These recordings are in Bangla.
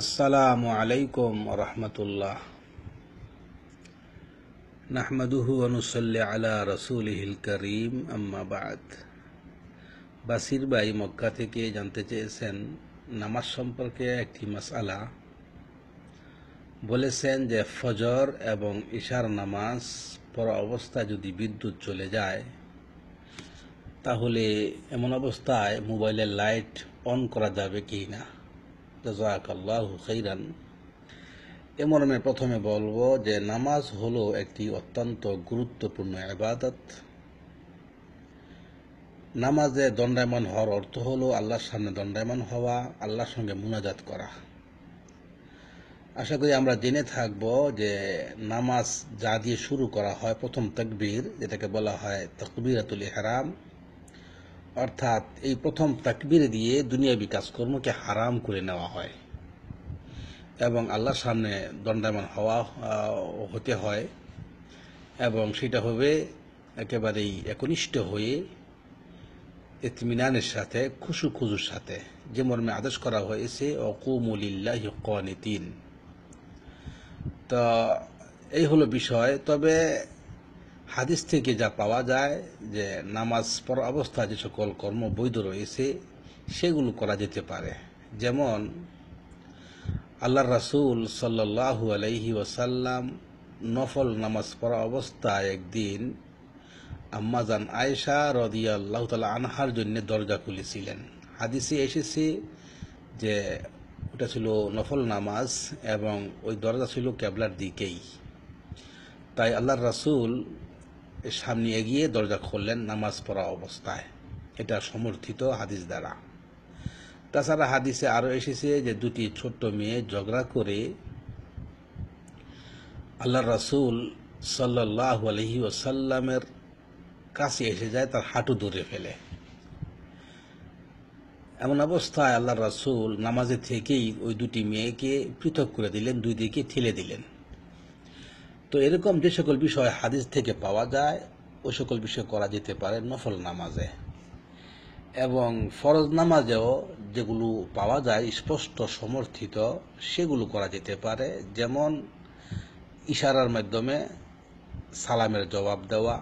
আসসালামু আলাইকুম রহমতুল্লাহ। নাহমাদুহু অনুসল্লি আলা রসুলহিল করিম আম্মাবাদ বাসির ভাই মক্কা থেকে জানতে চেয়েছেন, নামাজ সম্পর্কে একটি মাসালা বলেছেন যে ফজর এবং ইশার নামাজ পর অবস্থায় যদি বিদ্যুৎ চলে যায়, তাহলে এমন অবস্থায় মোবাইলের লাইট অন করা যাবে কি না? জাজাকাল্লাহ খৈরান এ মর্মে প্রথমে বলব যে নামাজ হলো একটি অত্যন্ত গুরুত্বপূর্ণ আবাদত নামাজে দণ্ডায়মান হওয়ার অর্থ হলো আল্লাহর সামনে দণ্ডায়মান হওয়া, আল্লাহর সঙ্গে মুনাজাত করা। আশা করি আমরা জেনে থাকব যে নামাজ যা দিয়ে শুরু করা হয় প্রথম তকবীর, যেটাকে বলা হয় তকবিরাতুল ইহরাম অর্থাৎ এই প্রথম তাকবির দিয়ে দুনিয়াবি কাজকর্মকে হারাম করে নেওয়া হয়। এবং আল্লাহর সামনে দণ্ডায়মান হওয়া হতে হয়। এবং সেটা হবে একেবারেই একনিষ্ঠ হয়ে ইতমিনানের সাথে, খুশু খুজুর সাথে। যে মর্মে আদেশ করা হয়েছে অকুমুলিল্লাহ তিন তো এই হলো বিষয়। তবে হাদিস থেকে যা পাওয়া যায় যে নামাজ পর অবস্থায় যে সকল কর্ম বৈধ রয়েছে, সেগুলো করা যেতে পারে। যেমন আল্লাহ রাসুল সাল্লাহু আলাইহি ওয়াসাল্লাম নফল নামাজ পড়া অবস্থায় একদিন আম্মাজান আয়েশা রদিয়া আল্লাহ তালা আনহার জন্য দরজা খুলেছিলেন। হাদিসে এসেছে যে ওটা ছিল নফল নামাজ এবং ওই দরজা ছিল ক্যাবলার দিকেই। তাই আল্লাহ রাসুল সামনে এগিয়ে দরজা খুললেন নামাজ পড়া অবস্থায়। এটা সমর্থিত হাদিস দ্বারা। তাছাড়া হাদিসে আরও এসেছে যে দুটি ছোট্ট মেয়ে ঝগড়া করে আল্লাহ রাসুল সাল্লাহ আলহি ওসাল্লামের কাছে এসে যায়, তার হাঁটু ধরে ফেলে। এমন অবস্থায় আল্লাহ রাসুল নামাজে থেকেই ওই দুটি মেয়েকে পৃথক করে দিলেন, দুই দিকে ঠেলে দিলেন। তো এরকম যে সকল বিষয় হাদিস থেকে পাওয়া যায় ওই সকল বিষয় করা যেতে পারে নফল নামাজে। এবং ফরজ নামাজেও যেগুলো পাওয়া যায়, স্পষ্ট সমর্থিত, সেগুলো করা যেতে পারে। যেমন ইশারার মাধ্যমে সালামের জবাব দেওয়া,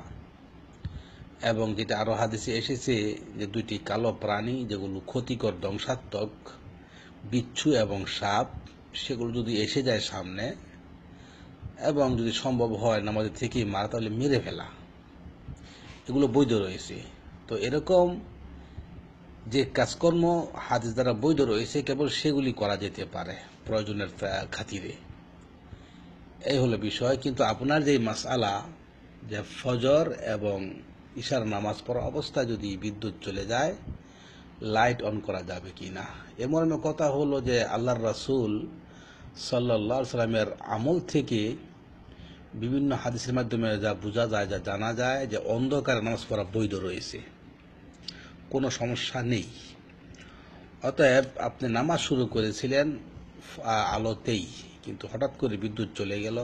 এবং যেটা আরও হাদিসে এসেছে যে দুইটি কালো প্রাণী যেগুলো ক্ষতিকর, ধ্বংসাত্মক, বিচ্ছু এবং সাপ, সেগুলো যদি এসে যায় সামনে এবং যদি সম্ভব হয় নামাজের থেকে মারা, তাহলে মেরে ফেলা। এগুলো বৈধ রয়েছে। তো এরকম যে কাজকর্ম হাদিস দ্বারা বৈধ রয়েছে, কেবল সেগুলি করা যেতে পারে প্রয়োজনের খাতিরে। এই হলো বিষয়। কিন্তু আপনার যে মাসালা যে ফজর এবং ঈশার নামাজ পড়া অবস্থায় যদি বিদ্যুৎ চলে যায়, লাইট অন করা যাবে কি না? এ মর্মে কথা হলো যে আল্লাহর রাসুল সাল্লাহ সাল্লামের আমল থেকে বিভিন্ন হাদিসের মাধ্যমে যা বোঝা যায়, যা জানা যায় যে অন্ধকারে নামাজ পড়া বৈধ রয়েছে। কোনো সমস্যা নেই। অতএব আপনি নামাজ শুরু করেছিলেন আলোতেই, কিন্তু হঠাৎ করে বিদ্যুৎ চলে গেল।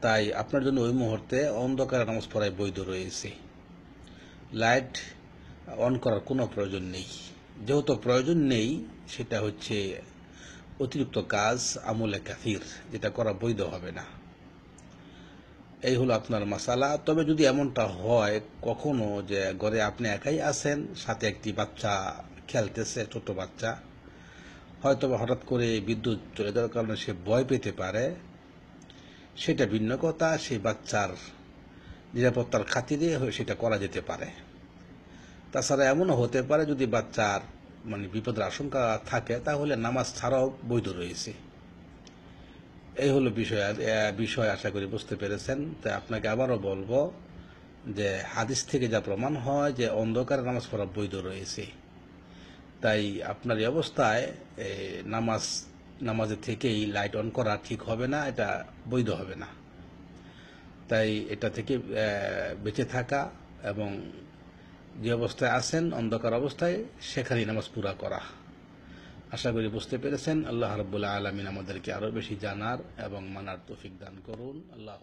তাই আপনার জন্য ওই মুহূর্তে অন্ধকারে নামাজ পড়ায় বৈধ রয়েছে। লাইট অন করার কোনো প্রয়োজন নেই। যেহেতু প্রয়োজন নেই, সেটা হচ্ছে অতিরিক্ত কাজ, আমলে কাফির, যেটা করা বৈধ হবে না। এই হলো আপনার মশালা তবে যদি এমনটা হয় কখনো যে ঘরে আপনি একাই আছেন, সাথে একটি বাচ্চা খেলতেছে, ছোট বাচ্চা হয়তো হঠাৎ করে বিদ্যুৎ চলে যাওয়ার কারণে সে ভয় পেতে পারে, সেটা ভিন্ন কথা সেই বাচ্চার নিরাপত্তার খাতিরে সেটা করা যেতে পারে। তাছাড়া এমনও হতে পারে যদি বাচ্চার মানে বিপদের আশঙ্কা থাকে, তাহলে নামাজ ছাড়াও বৈধ রয়েছে। এই হলো বিষয় বিষয় আশা করি বুঝতে পেরেছেন। তাই আপনাকে আবারও বলব যে হাদিস থেকে যা প্রমাণ হয় যে অন্ধকারে নামাজ পড়া বৈধ রয়েছে। তাই আপনার এই অবস্থায় নামাজ নামাজের থেকেই লাইট অন করা ঠিক হবে না, এটা বৈধ হবে না। তাই এটা থেকে বেঁচে থাকা এবং যে অবস্থায় আছেন, অন্ধকার অবস্থায় সেখানেই নামাজ পুরা করা। আশা করি বুঝতে পেরেছেন। আল্লাহ রবুল্লা আলমিন আমাদেরকে আরও বেশি জানার এবং মানার তৌফিক দান করুন। আল্লাহ